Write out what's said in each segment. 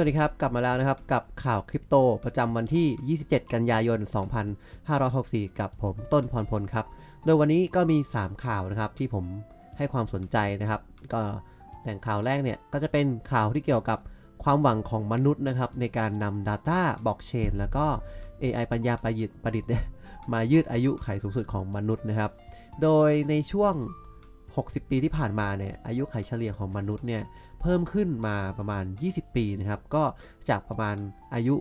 วัสดีครับ กลับมาแล้วนะครับ กับข่าวคริปโตประจำวันที่ 27 กันยายน 2564 กับผมต้นพรพลครับ โดยวันนี้ก็มี 3 ข่าวนะครับที่ผมให้ความสนใจนะครับ ก็แหล่งข่าวแรกเนี่ย ก็จะเป็นข่าวที่เกี่ยวกับความหวังของมนุษย์นะครับ ในการนำ Data Blockchain แล้วก็ AI ปัญญาประดิษฐ์ประดิษฐ์เนี่ยมายืดอายุไขสูงสุดของมนุษย์นะครับ โดยในช่วง 60 ปีที่ผ่านมาเนี่ยอายุไขเฉลี่ยของมนุษย์เนี่ยเพิ่มขึ้นมาประมาณ 20 ปีนะครับก็จากประมาณอายุ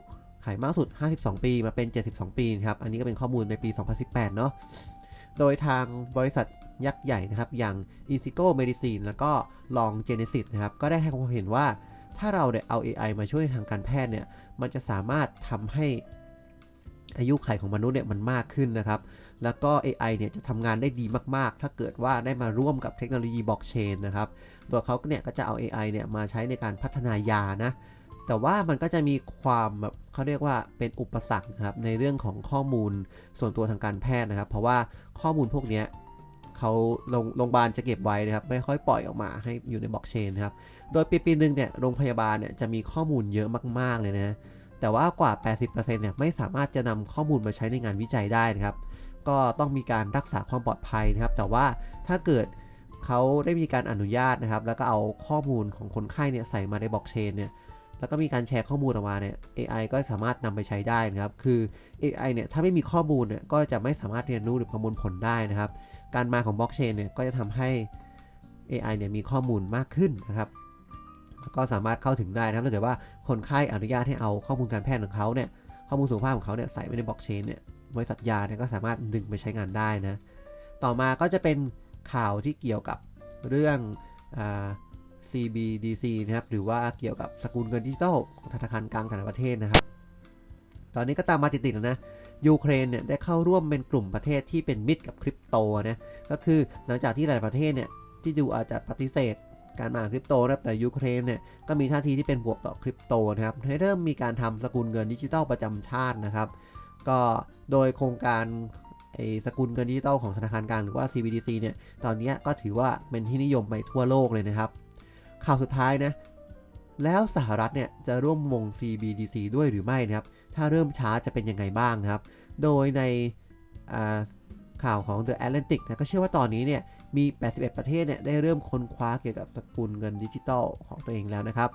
ไขมากสุด 52 ปีมาเป็น 72 ปีนะครับอันนี้ก็เป็นข้อมูลในปี 2018 เนาะโดยทางบริษัทยักษ์ใหญ่นะครับ อย่าง i n s i g o Medicine แล้วก็ Long Genesis นะครับ ก็ได้ให้ความเห็นว่าถ้าเราเนี่ยเอา AI มาช่วยทางการแพทย์เนี่ย มันจะสามารถทำให้ อายุไขของมนุษย์เนี่ยมันมากขึ้นนะครับ แล้วก็ AI เนี่ยจะทำงานได้ดีมากๆ ถ้าเกิดว่าได้มาร่วมกับเทคโนโลยีบล็อกเชนนะครับโดยเขาเนี่ยก็จะเอา AI เนี่ยมาใช้ในการพัฒนายานะ แต่ว่ามันก็จะมีความแบบเขาเรียกว่าเป็นอุปสรรคนะครับในเรื่องของข้อมูลส่วนตัวทางการแพทย์นะครับ เพราะว่าข้อมูลพวกนี้เขาโรงโรงพยาบาลจะเก็บไว้นะครับ ไม่ค่อยปล่อยออกมาให้อยู่ในบล็อกเชนนะครับ โดยปีปีหนึ่งเนี่ยโรงพยาบาลเนี่ยจะมีข้อมูลเยอะมาก ๆ เลยนะ แต่ว่ากว่า 80%เนี่ยไม่สามารถจะนำข้อมูลมาใช้ในงานวิจัยได้นะครับ ก็ต้องมีการรักษาความปลอดภัยนะครับ แต่ว่าถ้าเกิดเขาได้มีการอนุญาตนะครับ แล้วก็เอาข้อมูลของคนไข้เนี่ยใส่มาในบล็อกเชนเนี่ยแล้วก็มีการแชร์ข้อมูลออกมาเนี่ย AI ก็สามารถนำไปใช้ได้นะครับ คือ AI เนี่ยถ้าไม่มีข้อมูลเนี่ยก็จะไม่สามารถเรียนรู้หรือประมวลผลได้นะครับ การมาของบล็อกเชนเนี่ยก็จะทำให้ AI เนี่ยมีข้อมูลมากขึ้นนะครับ ก็สามารถเข้าถึงได้นะครับถ้าเกิดว่าคนไข้อนุญาตให้เอาข้อมูลการแพทย์ของเขาเนี่ยข้อมูลสุขภาพของเขาเนี่ยใส่ไว้ในบล็อกเชนเนี่ยบริษัทยาเนี่ยก็สามารถดึงไปใช้งานได้นะต่อมาก็จะเป็นข่าวที่เกี่ยวกับเรื่องอ CBDC นะครับหรือว่าเกี่ยวกับสกุลเงินดิจิตอลของธนาคารกลางแต่ละประเทศนะครับ ตอนนี้ก็ตามมาติดๆนะยูเครนเนี่ยได้เข้าร่วมเป็นกลุ่มประเทศที่เป็นมิตรกับคริปโตนะก็คือหลังจากที่หลายประเทศเนี่ยที่ดูอาจจะปฏิเสธ การมาคริปโตนะครับแต่ยูเครนเนี่ยก็มีท่าทีที่เป็นบวกต่อคริปโตนะครับให้เริ่มมีการทำสกุลเงินดิจิตอลประจำชาตินะครับ ก็โดยโครงการไอ้สกุลเงินดิจิตอลของธนาคารกลางหรือว่า CBDC เนี่ย ตอนนี้ก็ถือว่าเป็นที่นิยมไปทั่วโลกเลยนะครับ ข่าวสุดท้ายนะ แล้วสหรัฐเนี่ยจะร่วมวง CBDC ด้วยหรือไม่นะครับ ถ้าเริ่มช้าจะเป็นยังไงบ้างนะครับ โดยใน ข่าวของ The Atlantic นะก็เชื่อว่าตอนนี้เนี่ยมี 81 ประเทศเนี่ยได้เริ่มค้นคว้าเกี่ยวกับสกุลเงินดิจิตอลของตัวเองแล้วนะครับ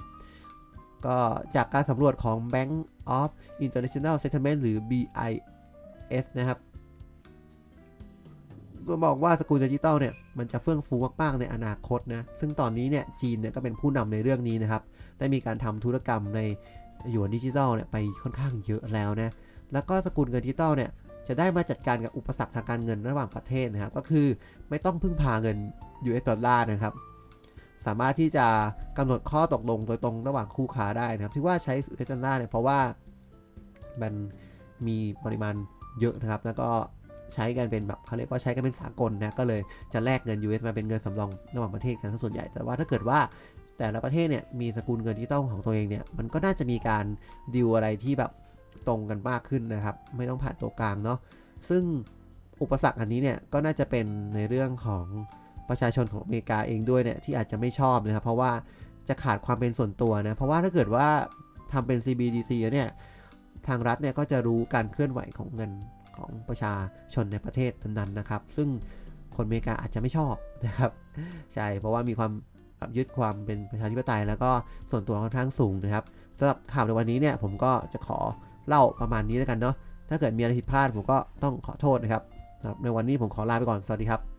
ก็จากการสำรวจของ Bank of International Settlement หรือ BIS นะครับก็บอกว่าสกุลดิจิตอลเนี่ยมันจะเฟื่องฟูมากๆในอนาคตนะ ซึ่งตอนนี้เนี่ยจีนเนี่ยก็เป็นผู้นำในเรื่องนี้นะครับ ได้มีการทำธุรกรรมในหยวนดิจิตอลเนี่ยไปค่อนข้างเยอะแล้วนะ แล้วก็สกุลเงินดิจิตอลเนี่ย จะได้มาจัดการกับอุปสรรคทางการเงินระหว่างประเทศนะครับ ก็คือไม่ต้องพึ่งพาเงิน US ดอลลาร์นะครับ สามารถที่จะกำหนดข้อตกลงโดยตรงระหว่างคู่ค้าได้นะครับที่ว่าใช้ US ดอลลาร์เนี่ยเพราะว่ามันมีปริมาณเยอะนะครับ แล้วก็ใช้กันเป็นแบบเขาเรียกว่าใช้กันเป็นสากลนะก็เลยจะแลกเงิน US มาเป็นเงินสำรองระหว่างประเทศกันส่วนใหญ่ แต่ว่าถ้าเกิดว่าแต่ละประเทศเนี่ยมีสกุลเงินดิจิตอลของตัวเองเนี่ยมันก็น่าจะมีการดิวอะไรที่แบบ ตรงกันมากขึ้นนะครับ ไม่ต้องผ่านตัวกลางเนาะซึ่งอุปสรรคอันนี้เนี่ยก็น่าจะเป็นในเรื่องของประชาชนของอเมริกาเองด้วยเนี่ยที่อาจจะไม่ชอบนะครับเพราะว่าจะขาดความเป็นส่วนตัวนะเพราะว่าถ้าเกิดว่าทำเป็น CBDC เนี่ยทางรัฐเนี่ยก็จะรู้การเคลื่อนไหวของเงินของประชาชนในประเทศนั้นๆนะครับ ซึ่งคนอเมริกาอาจจะไม่ชอบนะครับใช่เพราะว่ามีความยึดความเป็นประชาธิปไตย แล้วก็ส่วนตัวค่อนข้างสูงนะครับสำหรับข่าวในวันนี้เนี่ยผมก็จะขอ เล่าประมาณนี้แล้วกันเนาะถ้าเกิดมีอะไรผิดพลาดผมก็ต้องขอโทษนะครับในวันนี้ผมขอลาไปก่อนสวัสดีครับ